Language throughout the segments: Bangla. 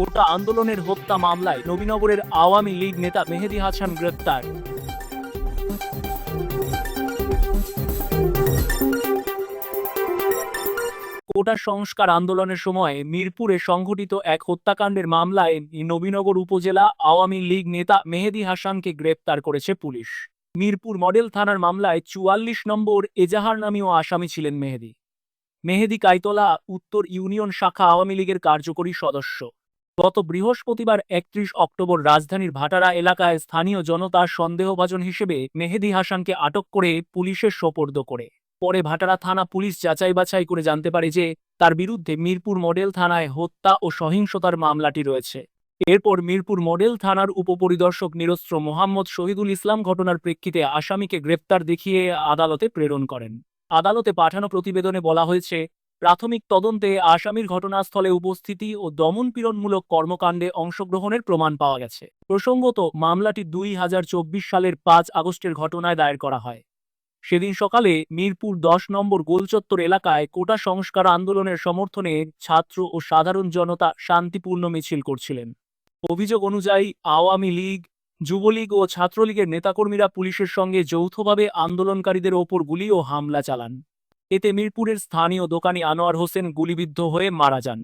কোটা আন্দোলনের হত্যা মামলায় নবীনগরের আওয়ামী লীগ নেতা মেহেদি হাসান গ্রেপ্তার। কোটা সংস্কার আন্দোলনের সময় মিরপুরে সংঘটিত এক হত্যাকাণ্ডের মামলায় নবীনগর উপজেলা আওয়ামী লীগ নেতা মেহেদি হাসানকে গ্রেপ্তার করেছে পুলিশ। মিরপুর মডেল থানার মামলায় চুয়াল্লিশ নম্বর এজাহার নামীয় আসামি ছিলেন মেহেদি। মেহেদি কাইতলা উত্তর ইউনিয়ন শাখা আওয়ামী লীগের কার্যকরী সদস্য। গত বৃহস্পতিবার একত্রিশ অক্টোবর রাজধানীর ভাটারা এলাকায় স্থানীয় জনতা সন্দেহভাজন হিসেবে মেহেদি হাসানকে আটক করে পুলিশের সোপর্দ করে। পরে ভাটারা থানা পুলিশ যাচাই বাছাই করে জানতে পারে যে, তার বিরুদ্ধে মিরপুর মডেল থানায় হত্যা ও সহিংসতার মামলাটি রয়েছে। এরপর মিরপুর মডেল থানার উপপরিদর্শক নিরস্ত্র মোহাম্মদ শহীদুল ইসলাম ঘটনার প্রেক্ষিতে আসামিকে গ্রেপ্তার দেখিয়ে আদালতে প্রেরণ করেন। আদালতে পাঠানো প্রতিবেদনে বলা হয়েছে প্রাথমিক তদন্তে আসামির ঘটনাস্থলে উপস্থিতি ও দমনপীড়নমূলক কর্মকাণ্ডে অংশগ্রহণের প্রমাণ পাওয়া গেছে। প্রসঙ্গত, মামলাটি দুই হাজার চব্বিশ সালের পাঁচ আগস্টের ঘটনায় দায়ের করা হয়। সেদিন সকালে মিরপুর দশ নম্বর গোলচত্বর এলাকায় কোটা সংস্কার আন্দোলনের সমর্থনে ছাত্র ও সাধারণ জনতা শান্তিপূর্ণ মিছিল করছিলেন। অভিযোগ অনুযায়ী, আওয়ামী লীগ, যুবলীগ ও ছাত্রলীগের নেতাকর্মীরা পুলিশের সঙ্গে যৌথভাবে আন্দোলনকারীদের ওপর গুলি ও হামলা চালান। এতে মিরপুরের স্থানীয় দোকানি আনোয়ার হোসেন গুলিবিদ্ধ হয়ে মারা যান।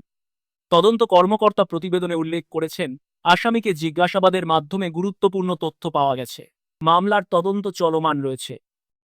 তদন্ত কর্মকর্তা প্রতিবেদনে উল্লেখ করেছেন, আসামিকে জিজ্ঞাসাবাদের মাধ্যমে গুরুত্বপূর্ণ তথ্য পাওয়া গেছে। মামলার তদন্ত চলমান রয়েছে।